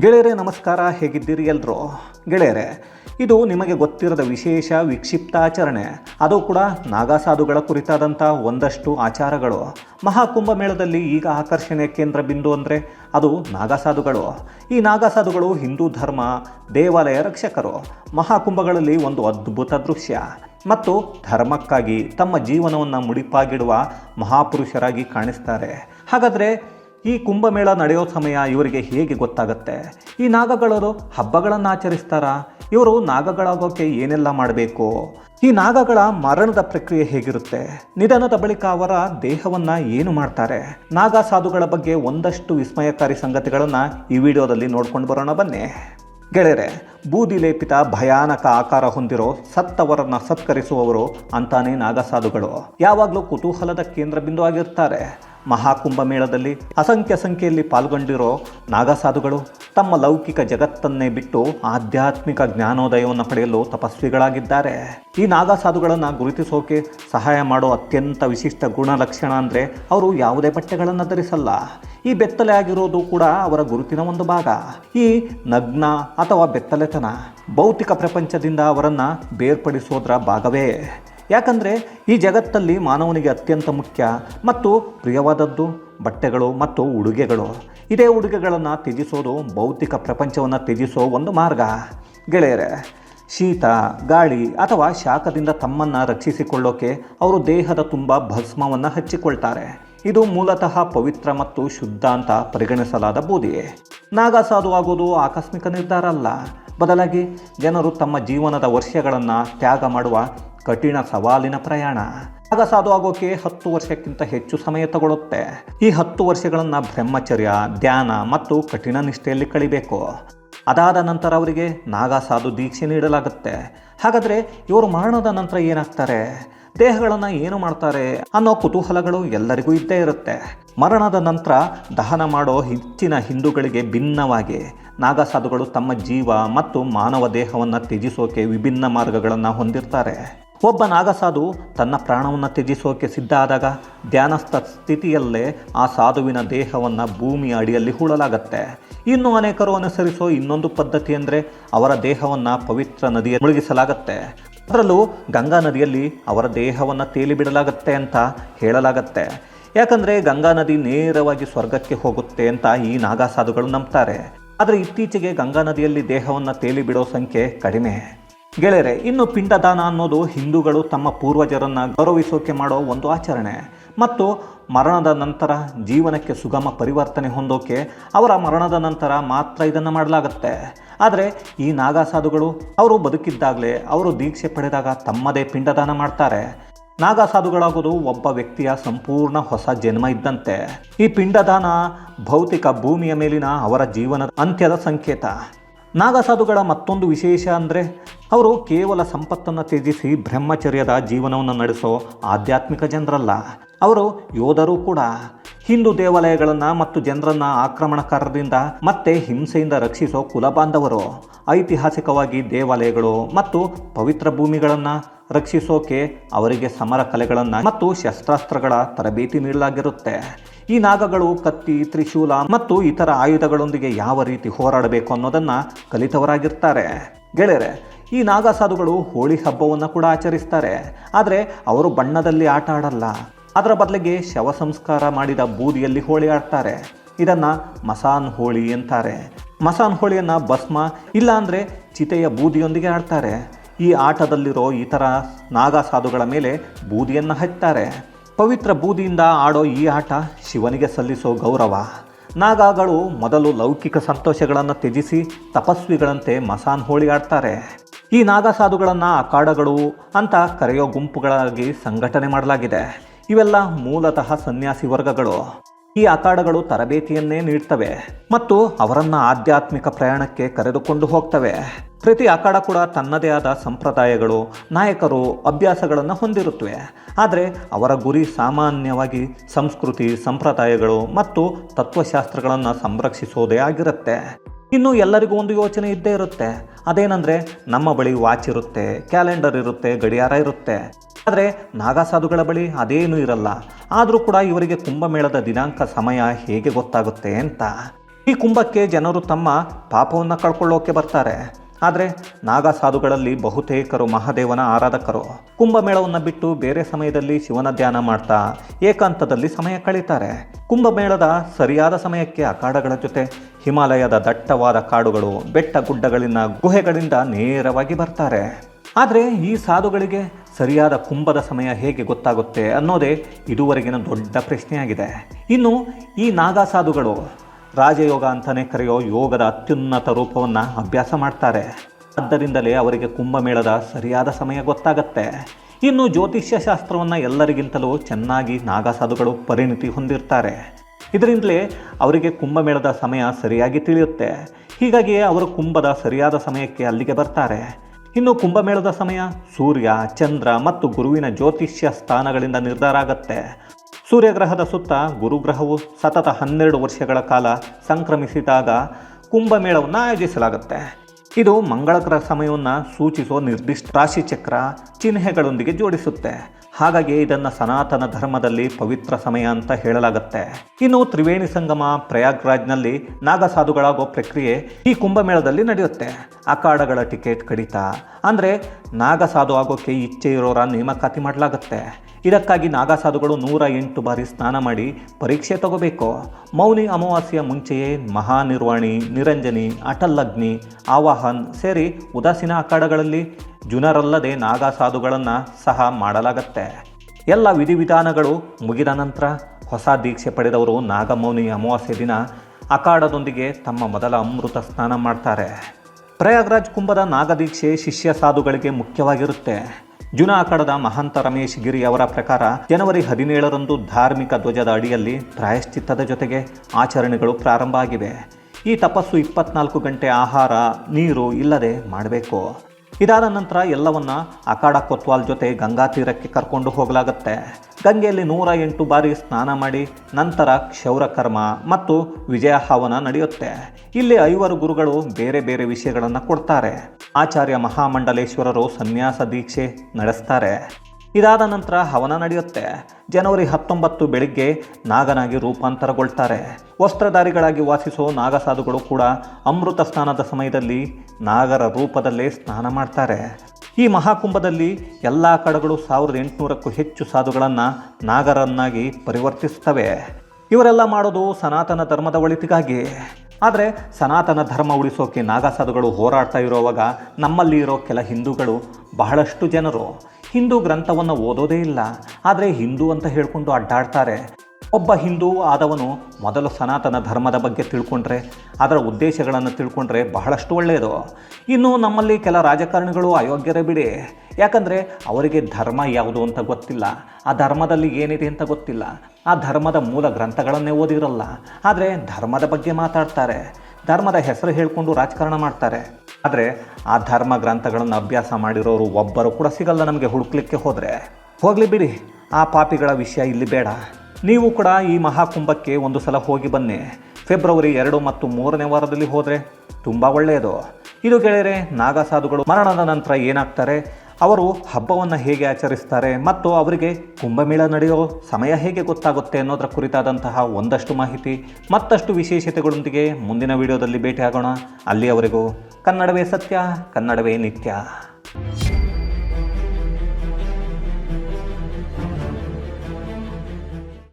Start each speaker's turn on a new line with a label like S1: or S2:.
S1: ಗೆಳೆಯರೇ, ನಮಸ್ಕಾರ. ಹೇಗಿದ್ದೀರಿ ಎಲ್ಲರೂ ಗೆಳೆಯರೇ, ಇದು ನಿಮಗೆ ಗೊತ್ತಿರದ ವಿಶೇಷ ವಿಕ್ಷಿಪ್ತ ಆಚರಣೆ ಅದು ಕೂಡ ನಾಗಾಸಾಧುಗಳ ಕುರಿತಾದಂಥ ಒಂದಷ್ಟು ಆಚಾರಗಳು. ಮಹಾಕುಂಭ ಮೇಳದಲ್ಲಿ ಈಗ ಆಕರ್ಷಣೆಯ ಕೇಂದ್ರ ಬಿಂದು ಅಂದರೆ ಅದು ನಾಗಾಸಾಧುಗಳು. ಈ ನಾಗಾಸಾಧುಗಳು ಹಿಂದೂ ಧರ್ಮ, ದೇವಾಲಯ ರಕ್ಷಕರು. ಮಹಾಕುಂಭಗಳಲ್ಲಿ ಒಂದು ಅದ್ಭುತ ದೃಶ್ಯ. ಮತ್ತು ಧರ್ಮಕ್ಕಾಗಿ ತಮ್ಮ ಜೀವನವನ್ನು ಮುಡಿಪಾಗಿಡುವ ಮಹಾಪುರುಷರಾಗಿ ಕಾಣಿಸ್ತಾರೆ. ಹಾಗಾದರೆ ಈ ಕುಂಭಮೇಳ ನಡೆಯೋ ಸಮಯ ಇವರಿಗೆ ಹೇಗೆ ಗೊತ್ತಾಗುತ್ತೆ? ಈ ನಾಗಗಳರು ಹಬ್ಬಗಳನ್ನು ಆಚರಿಸ್ತಾರಾ ಇವರು ನಾಗಗಳಾಗೋಕ್ಕೆ ಏನೆಲ್ಲ ಮಾಡಬೇಕು? ಈ ನಾಗಗಳ ಮರಣದ ಪ್ರಕ್ರಿಯೆ ಹೇಗಿರುತ್ತೆ? ನಿಧನದ ಬಳಿಕ ಅವರ ದೇಹವನ್ನು ಏನು ಮಾಡ್ತಾರೆ? ನಾಗ ಸಾಧುಗಳ ಬಗ್ಗೆ ಒಂದಷ್ಟು ವಿಸ್ಮಯಕಾರಿ ಸಂಗತಿಗಳನ್ನು ಈ ವಿಡಿಯೋದಲ್ಲಿ ನೋಡ್ಕೊಂಡು ಬರೋಣ ಬನ್ನಿ. ಗೆಳೆಯರೆ, ಬೂದಿ ಲೇಪಿತ ಭಯಾನಕ ಆಕಾರ ಹೊಂದಿರೋ ಸತ್ತವರನ್ನ ಸತ್ಕರಿಸುವವರು ಅಂತಾನೆ ನಾಗಸಾಧುಗಳು ಯಾವಾಗಲೂ ಕುತೂಹಲದ ಕೇಂದ್ರ ಬಿಂದು ಆಗಿರ್ತಾರೆ ಮಹಾಕುಂಭ ಮೇಳದಲ್ಲಿ ಅಸಂಖ್ಯ ಸಂಖ್ಯೆಯಲ್ಲಿ ಪಾಲ್ಗೊಂಡಿರೋ ನಾಗಸಾಧುಗಳು ತಮ್ಮ ಲೌಕಿಕ ಜಗತ್ತನ್ನೇ ಬಿಟ್ಟು ಆಧ್ಯಾತ್ಮಿಕ ಜ್ಞಾನೋದಯವನ್ನು ಪಡೆಯಲು ತಪಸ್ವಿಗಳಾಗಿದ್ದಾರೆ. ಈ ನಾಗಸಾಧುಗಳನ್ನು ಗುರುತಿಸೋಕೆ ಸಹಾಯ ಮಾಡೋ ಅತ್ಯಂತ ವಿಶಿಷ್ಟ ಗುಣಲಕ್ಷಣ ಅಂದರೆ ಅವರು ಯಾವುದೇ ಬಟ್ಟೆಗಳನ್ನು ಧರಿಸಲ್ಲ. ಈ ಬೆತ್ತಲೆ ಆಗಿರೋದು ಕೂಡ ಅವರ ಗುರುತಿನ ಒಂದು ಭಾಗ. ಈ ನಗ್ನ ಅಥವಾ ಬೆತ್ತಲೆತನ ಭೌತಿಕ ಪ್ರಪಂಚದಿಂದ ಅವರನ್ನು ಬೇರ್ಪಡಿಸೋದ್ರ ಭಾಗವೇ. ಯಾಕಂದರೆ ಈ ಜಗತ್ತಲ್ಲಿ ಮಾನವನಿಗೆ ಅತ್ಯಂತ ಮುಖ್ಯ ಮತ್ತು ಪ್ರಿಯವಾದದ್ದು ಬಟ್ಟೆಗಳು ಮತ್ತು ಉಡುಗೆಗಳು. ಇದೇ ಉಡುಗೆಗಳನ್ನು ತ್ಯಜಿಸೋದು ಭೌತಿಕ ಪ್ರಪಂಚವನ್ನು ತ್ಯಜಿಸೋ ಒಂದು ಮಾರ್ಗ. ಗೆಳೆಯರೆ, ಶೀತ, ಗಾಳಿ ಅಥವಾ ಶಾಖದಿಂದ ತಮ್ಮನ್ನು ರಕ್ಷಿಸಿಕೊಳ್ಳೋಕೆ ಅವರು ದೇಹದ ತುಂಬ ಭಸ್ಮವನ್ನು ಹಚ್ಚಿಕೊಳ್ತಾರೆ. ಇದು ಮೂಲತಃ ಪವಿತ್ರ ಮತ್ತು ಶುದ್ಧ ಅಂತ ಪರಿಗಣಿಸಲಾದ ಬೂದಿ. ನಾಗಸಾಧು ಆಗೋದು ಆಕಸ್ಮಿಕ ನಿರ್ಧಾರ ಅಲ್ಲ. ಬದಲಾಗಿ ಜನರು ತಮ್ಮ ಜೀವನದ ವರ್ಷಗಳನ್ನು ತ್ಯಾಗ ಮಾಡುವ ಕಠಿಣ ಸವಾಲಿನ ಪ್ರಯಾಣ. ನಾಗಸಾಧು ಆಗೋಕೆ ಹತ್ತು ವರ್ಷಕ್ಕಿಂತ ಹೆಚ್ಚು ಸಮಯ ತಗೊಳ್ಳುತ್ತೆ ಈ ಹತ್ತು ವರ್ಷಗಳನ್ನು ಬ್ರಹ್ಮಚರ್ಯ, ಧ್ಯಾನ ಮತ್ತು ಕಠಿಣ ನಿಷ್ಠೆಯಲ್ಲಿ ಕಳಿಬೇಕು. ಅದಾದ ನಂತರ ಅವರಿಗೆ ನಾಗಸಾಧು ದೀಕ್ಷೆ ನೀಡಲಾಗುತ್ತೆ. ಹಾಗಾದರೆ ಇವರು ಮರಣದ ನಂತರ ಏನಾಗ್ತಾರೆ? ದೇಹಗಳನ್ನು ಏನು ಮಾಡ್ತಾರೆ ಅನ್ನೋ ಕುತೂಹಲಗಳು ಎಲ್ಲರಿಗೂ ಇದ್ದೇ ಇರುತ್ತೆ. ಮರಣದ ನಂತರ ದಹನ ಮಾಡೋ ಹೆಚ್ಚಿನ ಹಿಂದೂಗಳಿಗೆ ಭಿನ್ನವಾಗಿ ನಾಗಸಾಧುಗಳು ತಮ್ಮ ಜೀವ ಮತ್ತು ಮಾನವ ದೇಹವನ್ನು ತ್ಯಜಿಸೋಕೆ ವಿಭಿನ್ನ ಮಾರ್ಗಗಳನ್ನು ಹೊಂದಿರ್ತಾರೆ. ಒಬ್ಬ ನಾಗಸಾಧು ತನ್ನ ಪ್ರಾಣವನ್ನು ತ್ಯಜಿಸೋಕೆ ಸಿದ್ಧ ಆದಾಗ ಧ್ಯಾನಸ್ಥ ಸ್ಥಿತಿಯಲ್ಲೇ ಆ ಸಾಧುವಿನ ದೇಹವನ್ನು ಭೂಮಿಯ ಅಡಿಯಲ್ಲಿ ಹೂಳಲಾಗತ್ತೆ. ಇನ್ನು ಅನೇಕರು ಅನುಸರಿಸೋ ಇನ್ನೊಂದು ಪದ್ಧತಿ ಅಂದರೆ ಅವರ ದೇಹವನ್ನು ಪವಿತ್ರ ನದಿಯ ಮುಳುಗಿಸಲಾಗತ್ತೆ. ಅದರಲ್ಲೂ ಗಂಗಾ ನದಿಯಲ್ಲಿ ಅವರ ದೇಹವನ್ನು ತೇಲಿ ಬಿಡಲಾಗತ್ತೆ ಅಂತ ಹೇಳಲಾಗತ್ತೆ. ಯಾಕಂದರೆ ಗಂಗಾ ನದಿ ನೇರವಾಗಿ ಸ್ವರ್ಗಕ್ಕೆ ಹೋಗುತ್ತೆ ಅಂತ ಈ ನಾಗಾಸಾಧುಗಳು ನಂಬ್ತಾರೆ. ಆದರೆ ಇತ್ತೀಚೆಗೆ ಗಂಗಾ ನದಿಯಲ್ಲಿ ದೇಹವನ್ನು ತೇಲಿ ಬಿಡೋ ಸಂಖ್ಯೆ ಕಡಿಮೆ. ಗೆಳೆಯರೆ, ಇನ್ನು ಪಿಂಡದಾನ ಅನ್ನೋದು ಹಿಂದೂಗಳು ತಮ್ಮ ಪೂರ್ವಜರನ್ನು ಗೌರವಿಸೋಕೆ ಮಾಡೋ ಒಂದು ಆಚರಣೆ. ಮತ್ತು ಮರಣದ ನಂತರ ಜೀವನಕ್ಕೆ ಸುಗಮ ಪರಿವರ್ತನೆ ಹೊಂದೋಕೆ ಅವರ ಮರಣದ ನಂತರ ಮಾತ್ರ ಇದನ್ನು ಮಾಡಲಾಗುತ್ತೆ. ಆದರೆ ಈ ನಾಗಾಸಾಧುಗಳು, ಅವರು ಬದುಕಿದ್ದಾಗಲೇ ಅವರು ದೀಕ್ಷೆ ಪಡೆದಾಗ ತಮ್ಮದೇ ಪಿಂಡದಾನ ಮಾಡ್ತಾರೆ. ನಾಗಾಸಾಧುಗಳಾಗೋದು ಒಬ್ಬ ವ್ಯಕ್ತಿಯ ಸಂಪೂರ್ಣ ಹೊಸ ಜನ್ಮ ಇದ್ದಂತೆ. ಈ ಪಿಂಡದಾನ ಭೌತಿಕ ಭೂಮಿಯ ಮೇಲಿನ ಅವರ ಜೀವನದ ಅಂತ್ಯದ ಸಂಕೇತ. ನಾಗಸಾಧುಗಳ ಮತ್ತೊಂದು ವಿಶೇಷ ಅಂದರೆ ಅವರು ಕೇವಲ ಸಂಪತ್ತನ್ನು ತ್ಯಜಿಸಿ ಬ್ರಹ್ಮಚರ್ಯದ ಜೀವನವನ್ನು ನಡೆಸೋ ಆಧ್ಯಾತ್ಮಿಕ ಜನರಲ್ಲ. ಅವರು ಯೋಧರು ಕೂಡ. ಹಿಂದೂ ದೇವಾಲಯಗಳನ್ನು ಮತ್ತು ಜನರನ್ನು ಆಕ್ರಮಣಕಾರರಿಂದ ಮತ್ತೆ ಹಿಂಸೆಯಿಂದ ರಕ್ಷಿಸೋ ಕುಲಬಾಂಧವರು. ಐತಿಹಾಸಿಕವಾಗಿ ದೇವಾಲಯಗಳು ಮತ್ತು ಪವಿತ್ರ ಭೂಮಿಗಳನ್ನು ರಕ್ಷಿಸೋಕೆ ಅವರಿಗೆ ಸಮರ ಕಲೆಗಳನ್ನು ಮತ್ತು ಶಸ್ತ್ರಾಸ್ತ್ರಗಳ ತರಬೇತಿ ನೀಡಲಾಗಿರುತ್ತೆ. ಈ ನಾಗಗಳು, ಕತ್ತಿ, ತ್ರಿಶೂಲ ಮತ್ತು ಇತರ ಆಯುಧಗಳೊಂದಿಗೆ ಯಾವ ರೀತಿ ಹೋರಾಡಬೇಕು ಅನ್ನೋದನ್ನು ಕಲಿತವರಾಗಿರ್ತಾರೆ. ಗೆಳೆಯರೆ ಈ ನಾಗಸಾಧುಗಳು ಹೋಳಿ ಹಬ್ಬವನ್ನು ಕೂಡ ಆಚರಿಸ್ತಾರೆ. ಆದರೆ ಅವರು ಬಣ್ಣದಲ್ಲಿ ಆಟ ಆಡಲ್ಲ. ಅದರ ಬದಲಿಗೆ ಶವ ಸಂಸ್ಕಾರ ಮಾಡಿದ ಬೂದಿಯಲ್ಲಿ ಹೋಳಿ ಆಡ್ತಾರೆ. ಇದನ್ನು ಮಸಾನ್ ಹೋಳಿ ಅಂತಾರೆ. ಮಸಾನ್ ಹೋಳಿಯನ್ನು ಭಸ್ಮ ಇಲ್ಲಾಂದರೆ ಚಿತೆಯ ಬೂದಿಯೊಂದಿಗೆ ಆಡ್ತಾರೆ. ಈ ಆಟದಲ್ಲಿರೋ ಇತರ ನಾಗಸಾಧುಗಳ ಮೇಲೆ ಬೂದಿಯನ್ನು ಹಚ್ತಾರೆ. ಪವಿತ್ರ ಬೂದಿಯಿಂದ ಆಡೋ ಈ ಆಟ ಶಿವನಿಗೆ ಸಲ್ಲಿಸೋ ಗೌರವ. ನಾಗಾಗಳು ಮೊದಲು ಲೌಕಿಕ ಸಂತೋಷಗಳನ್ನು ತ್ಯಜಿಸಿ ತಪಸ್ವಿಗಳಂತೆ ಮಸಾನ್ ಹೋಳಿ ಆಡ್ತಾರೆ. ಈ ನಾಗಸಾಧುಗಳನ್ನು ಅಖಾಡಗಳು ಅಂತ ಕರೆಯೋ ಗುಂಪುಗಳಾಗಿ ಸಂಘಟನೆ ಮಾಡಲಾಗಿದೆ. ಇವೆಲ್ಲ ಮೂಲತಃ ಸನ್ಯಾಸಿ ವರ್ಗಗಳು. ಈ ಅಖಾಡಗಳು ತರಬೇತಿಯನ್ನೇ ನೀಡ್ತವೆ ಮತ್ತು ಅವರನ್ನು ಆಧ್ಯಾತ್ಮಿಕ ಪ್ರಯಾಣಕ್ಕೆ ಕರೆದುಕೊಂಡು ಹೋಗ್ತವೆ. ಪ್ರತಿ ಅಖಾಡ ಕೂಡ ತನ್ನದೇ ಆದ ಸಂಪ್ರದಾಯಗಳು, ನಾಯಕರು, ಅಭ್ಯಾಸಗಳನ್ನು ಹೊಂದಿರುತ್ತವೆ. ಆದರೆ ಅವರ ಗುರಿ ಸಾಮಾನ್ಯವಾಗಿ ಸಂಸ್ಕೃತಿ, ಸಂಪ್ರದಾಯಗಳು ಮತ್ತು ತತ್ವಶಾಸ್ತ್ರಗಳನ್ನು ಸಂರಕ್ಷಿಸೋದೇ ಆಗಿರುತ್ತೆ. ಇನ್ನು ಎಲ್ಲರಿಗೂ ಒಂದು ಯೋಚನೆ ಇದ್ದೇ ಇರುತ್ತೆ. ಅದೇನೆಂದರೆ, ನಮ್ಮ ಬಳಿ ವಾಚ್ ಇರುತ್ತೆ, ಕ್ಯಾಲೆಂಡರ್ ಇರುತ್ತೆ, ಗಡಿಯಾರ ಇರುತ್ತೆ. ಆದರೆ, ನಾಗಾಸಾಧುಗಳ ಬಳಿ ಅದೇನೂ ಇರಲ್ಲ. ಆದರೂ ಕೂಡ ಇವರಿಗೆ ಕುಂಭಮೇಳದ ದಿನಾಂಕ ಸಮಯ ಹೇಗೆ ಗೊತ್ತಾಗುತ್ತೆ ಅಂತ. ಈ ಕುಂಭಕ್ಕೆ ಜನರು ತಮ್ಮ ಪಾಪವನ್ನು ಕಳ್ಕೊಳ್ಳೋಕೆ ಬರ್ತಾರೆ. ಆದರೆ ನಾಗಾ ಸಾಧುಗಳಲ್ಲಿ ಬಹುತೇಕರು ಮಹಾದೇವನ ಆರಾಧಕರು. ಕುಂಭಮೇಳವನ್ನು ಬಿಟ್ಟು ಬೇರೆ ಸಮಯದಲ್ಲಿ ಶಿವನ ಧ್ಯಾನ ಮಾಡ್ತಾ ಏಕಾಂತದಲ್ಲಿ ಸಮಯ ಕಳೀತಾರೆ. ಕುಂಭಮೇಳದ ಸರಿಯಾದ ಸಮಯಕ್ಕೆ ಅಖಾಡಗಳ ಜೊತೆ ಹಿಮಾಲಯದ ದಟ್ಟವಾದ ಕಾಡುಗಳು, ಬೆಟ್ಟ ಗುಡ್ಡಗಳಿಂದ ಗುಹೆಗಳಿಂದ ನೇರವಾಗಿ ಬರ್ತಾರೆ. ಆದರೆ ಈ ಸಾಧುಗಳಿಗೆ ಸರಿಯಾದ ಕುಂಭದ ಸಮಯ ಹೇಗೆ ಗೊತ್ತಾಗುತ್ತೆ ಅನ್ನೋದೇ ಇದುವರೆಗಿನ ದೊಡ್ಡ ಪ್ರಶ್ನೆಯಾಗಿದೆ. ಇನ್ನು ಈ ನಾಗಾ ಸಾಧುಗಳು ರಾಜಯೋಗ ಅಂತಲೇ ಕರೆಯೋ ಯೋಗದ ಅತ್ಯುನ್ನತ ರೂಪವನ್ನು ಅಭ್ಯಾಸ ಮಾಡ್ತಾರೆ. ಆದ್ದರಿಂದಲೇ ಅವರಿಗೆ ಕುಂಭಮೇಳದ ಸರಿಯಾದ ಸಮಯ ಗೊತ್ತಾಗತ್ತೆ. ಇನ್ನು ಜ್ಯೋತಿಷ್ಯ ಶಾಸ್ತ್ರವನ್ನು ಎಲ್ಲರಿಗಿಂತಲೂ ಚೆನ್ನಾಗಿ ನಾಗಾ ಸಾಧುಗಳು ಪರಿಣಿತಿ ಹೊಂದಿರ್ತಾರೆ. ಇದರಿಂದಲೇ ಅವರಿಗೆ ಕುಂಭಮೇಳದ ಸಮಯ ಸರಿಯಾಗಿ ತಿಳಿಯುತ್ತೆ. ಹೀಗಾಗಿಯೇ ಅವರು ಕುಂಭದ ಸರಿಯಾದ ಸಮಯಕ್ಕೆ ಅಲ್ಲಿಗೆ ಬರ್ತಾರೆ. ಇನ್ನು ಕುಂಭಮೇಳದ ಸಮಯ ಸೂರ್ಯ, ಚಂದ್ರ ಮತ್ತು ಗುರುವಿನ ಜ್ಯೋತಿಷ್ಯ ಸ್ಥಾನಗಳಿಂದ ನಿರ್ಧಾರ ಆಗತ್ತೆ. ಸೂರ್ಯಗ್ರಹದ ಸುತ್ತ ಗುರುಗ್ರಹವು ಸತತ ಹನ್ನೆರಡು ವರ್ಷಗಳ ಕಾಲ ಸಂಕ್ರಮಿಸಿದಾಗ ಕುಂಭಮೇಳವನ್ನು ಆಯೋಜಿಸಲಾಗುತ್ತೆ. ಇದು ಮಂಗಳ ಗ್ರಹ ಸಮಯವನ್ನು ಸೂಚಿಸುವ ನಿರ್ದಿಷ್ಟ ರಾಶಿಚಕ್ರ ಚಿಹ್ನೆಗಳೊಂದಿಗೆ ಜೋಡಿಸುತ್ತೆ. ಹಾಗಾಗಿ ಇದನ್ನು ಸನಾತನ ಧರ್ಮದಲ್ಲಿ ಪವಿತ್ರ ಸಮಯ ಅಂತ ಹೇಳಲಾಗುತ್ತೆ. ಇನ್ನು ತ್ರಿವೇಣಿ ಸಂಗಮ ಪ್ರಯಾಗ್ರಾಜ್ನಲ್ಲಿ ನಾಗಸಾಧುಗಳಾಗೋ ಪ್ರಕ್ರಿಯೆ ಈ ಕುಂಭಮೇಳದಲ್ಲಿ ನಡೆಯುತ್ತೆ. ಅಖಾಡಗಳ ಟಿಕೆಟ್ ಕಡಿತ. ಅಂದರೆ ನಾಗಸಾಧು ಆಗೋಕ್ಕೆ ಇಚ್ಛೆ ಇರೋರ ನೇಮಕಾತಿ ಮಾಡಲಾಗುತ್ತೆ. ಇದಕ್ಕಾಗಿ ನಾಗಸಾಧುಗಳು ನೂರ ಎಂಟು ಬಾರಿ ಸ್ನಾನ ಮಾಡಿ ಪರೀಕ್ಷೆ ತಗೋಬೇಕು. ಮೌನಿ ಅಮಾವಾಸ್ಯ ಮುಂಚೆಯೇ ಮಹಾನಿರ್ವಾಣಿ, ನಿರಂಜನಿ ಅಟಲ್ಲಗ್ನಿ ಆವಾಹನ್ ಸೇರಿ ಉದಾಸೀನ ಅಖಾಡಗಳಲ್ಲಿ ಜುನರಲ್ಲದೆ ನಾಗಸಾಧುಗಳನ್ನು ಸಹ ಮಾಡಲಾಗತ್ತೆ. ಎಲ್ಲ ವಿಧಿವಿಧಾನಗಳು ಮುಗಿದ ನಂತರ ಹೊಸ ದೀಕ್ಷೆ ಪಡೆದವರು ನಾಗಮೌನಿ ಅಮಾವಾಸ್ಯೆ ದಿನ ಅಖಾಡದೊಂದಿಗೆ ತಮ್ಮ ಮೊದಲ ಅಮೃತ ಸ್ನಾನ ಮಾಡ್ತಾರೆ. ಪ್ರಯಾಗ್ರಾಜ್ ಕುಂಭದ ನಾಗದೀಕ್ಷೆ ಶಿಷ್ಯ ಸಾಧುಗಳಿಗೆ ಮುಖ್ಯವಾಗಿರುತ್ತೆ. ಜುನ ಅಖಾಡದ ಮಹಂತ ರಮೇಶ್ ಗಿರಿ ಅವರ ಪ್ರಕಾರ ಜನವರಿ ಹದಿನೇಳರಂದು ಧಾರ್ಮಿಕ ಧ್ವಜದ ಅಡಿಯಲ್ಲಿ ಪ್ರಾಯಶ್ಚಿತ್ತದ ಜೊತೆಗೆ ಆಚರಣೆಗಳು ಪ್ರಾರಂಭ ಆಗಿವೆ. ಈ ತಪಸ್ಸು ಇಪ್ಪತ್ನಾಲ್ಕು ಗಂಟೆ ಆಹಾರ, ನೀರು ಇಲ್ಲದೆ ಮಾಡಬೇಕು. ಇದಾದ ನಂತರ ಎಲ್ಲವನ್ನ ಅಖಾಡ ಕೊತ್ವಾಲ್ ಜೊತೆ ಗಂಗಾ ತೀರಕ್ಕೆ ಕರ್ಕೊಂಡು ಹೋಗಲಾಗುತ್ತೆ. ಗಂಗೆಯಲ್ಲಿ ನೂರ ಎಂಟು ಬಾರಿ ಸ್ನಾನ ಮಾಡಿ ನಂತರ ಕ್ಷೌರ ಕರ್ಮ ಮತ್ತು ವಿಜಯ ಹವನ ನಡೆಯುತ್ತೆ. ಇಲ್ಲಿ ಐವರು ಗುರುಗಳು ಬೇರೆ ಬೇರೆ ವಿಷಯಗಳನ್ನು ಕೊಡ್ತಾರೆ. ಆಚಾರ್ಯ ಮಹಾಮಂಡಲೇಶ್ವರರು ಸನ್ಯಾಸ ದೀಕ್ಷೆ ನಡೆಸ್ತಾರೆ. ಇದಾದ ನಂತರ ಹವನ ನಡೆಯುತ್ತೆ. ಜನವರಿ ಹತ್ತೊಂಬತ್ತು ಬೆಳಿಗ್ಗೆ ನಾಗನಾಗಿ ರೂಪಾಂತರಗೊಳ್ತಾರೆ. ವಸ್ತ್ರಧಾರಿಗಳಾಗಿ ವಾಸಿಸೋ ನಾಗಸಾಧುಗಳು ಕೂಡ ಅಮೃತ ಸ್ನಾನದ ಸಮಯದಲ್ಲಿ ನಾಗರ ರೂಪದಲ್ಲೇ ಸ್ನಾನ ಮಾಡ್ತಾರೆ. ಈ ಮಹಾಕುಂಭದಲ್ಲಿ ಎಲ್ಲ ಕಡೆಗಳು ಸಾವಿರದ ಎಂಟುನೂರಕ್ಕೂ ಹೆಚ್ಚು ಸಾಧುಗಳನ್ನು ನಾಗರನ್ನಾಗಿ ಪರಿವರ್ತಿಸ್ತವೆ ಇವರೆಲ್ಲ ಮಾಡೋದು ಸನಾತನ ಧರ್ಮದ ಒಳಿತಿಗಾಗಿ. ಆದರೆ ಸನಾತನ ಧರ್ಮ ಉಳಿಸೋಕೆ ನಾಗಸಾಧುಗಳು ಹೋರಾಡ್ತಾ ಇರೋವಾಗ ನಮ್ಮಲ್ಲಿ ಇರೋ ಕೆಲ ಹಿಂದೂಗಳು ಬಹಳಷ್ಟು ಜನರು. ಹಿಂದೂ ಗ್ರಂಥವನ್ನು ಓದೋದೇ ಇಲ್ಲ. ಆದರೆ ಹಿಂದೂ ಅಂತ ಹೇಳಿಕೊಂಡು ಅಡ್ಡಾಡ್ತಾರೆ. ಒಬ್ಬ ಹಿಂದೂ ಆದವನು ಮೊದಲು ಸನಾತನ ಧರ್ಮದ ಬಗ್ಗೆ ತಿಳ್ಕೊಂಡ್ರೆ, ಅದರ ಉದ್ದೇಶಗಳನ್ನು ತಿಳ್ಕೊಂಡ್ರೆ ಬಹಳಷ್ಟು ಒಳ್ಳೆಯದು. ಇನ್ನು ನಮ್ಮಲ್ಲಿ ಕೆಲ ರಾಜಕಾರಣಿಗಳು ಅಯೋಗ್ಯರೇ ಬಿಡಿ. ಯಾಕಂದರೆ ಅವರಿಗೆ ಧರ್ಮ ಯಾವುದು ಅಂತ ಗೊತ್ತಿಲ್ಲ. ಆ ಧರ್ಮದಲ್ಲಿ ಏನಿದೆ ಅಂತ ಗೊತ್ತಿಲ್ಲ. ಆ ಧರ್ಮದ ಮೂಲ ಗ್ರಂಥಗಳನ್ನೇ ಓದಿರಲ್ಲ. ಆದರೆ ಧರ್ಮದ ಬಗ್ಗೆ ಮಾತಾಡ್ತಾರೆ. ಧರ್ಮದ ಹೆಸರು ಹೇಳಿಕೊಂಡು ರಾಜಕಾರಣ ಮಾಡ್ತಾರೆ. ಆದರೆ ಆ ಧರ್ಮ ಗ್ರಂಥಗಳನ್ನು ಅಭ್ಯಾಸ ಮಾಡಿರೋರು ಒಬ್ಬರು ಕೂಡ ಸಿಗಲ್ಲ ನಮಗೆ ಹುಡುಕ್ಲಿಕ್ಕೆ ಹೋದರೆ. ಹೋಗಲಿ ಬಿಡಿ, ಆ ಪಾಪಿಗಳ ವಿಷಯ ಇಲ್ಲಿ ಬೇಡ. ನೀವು ಕೂಡ ಈ ಮಹಾಕುಂಭಕ್ಕೆ ಒಂದು ಸಲ ಹೋಗಿ ಬನ್ನಿ. ಫೆಬ್ರವರಿ ಎರಡು ಮತ್ತು ಮೂರನೇ ವಾರದಲ್ಲಿ ಹೋದರೆ ತುಂಬ ಒಳ್ಳೆಯದು. ಇದು ಗೆಳೆಯರೆ, ನಾಗಸಾಧುಗಳು ಮರಣದ ನಂತರ ಏನಾಗ್ತಾರೆ? ಅವರು ಹಬ್ಬವನ್ನು ಹೇಗೆ ಆಚರಿಸ್ತಾರೆ ಮತ್ತು ಅವರಿಗೆ ಕುಂಭಮೇಳ ನಡೆಯೋ ಸಮಯ ಹೇಗೆ ಗೊತ್ತಾಗುತ್ತೆ ಅನ್ನೋದರ ಕುರಿತಾದಂತಹ ಒಂದಷ್ಟು ಮಾಹಿತಿ, ಮತ್ತಷ್ಟು ವಿಶೇಷತೆಗಳೊಂದಿಗೆ ಮುಂದಿನ ವಿಡಿಯೋದಲ್ಲಿ ಭೇಟಿಯಾಗೋಣ. ಅಲ್ಲಿಯವರೆಗೂ ಕನ್ನಡವೇ ಸತ್ಯ, ಕನ್ನಡವೇ ನಿತ್ಯ.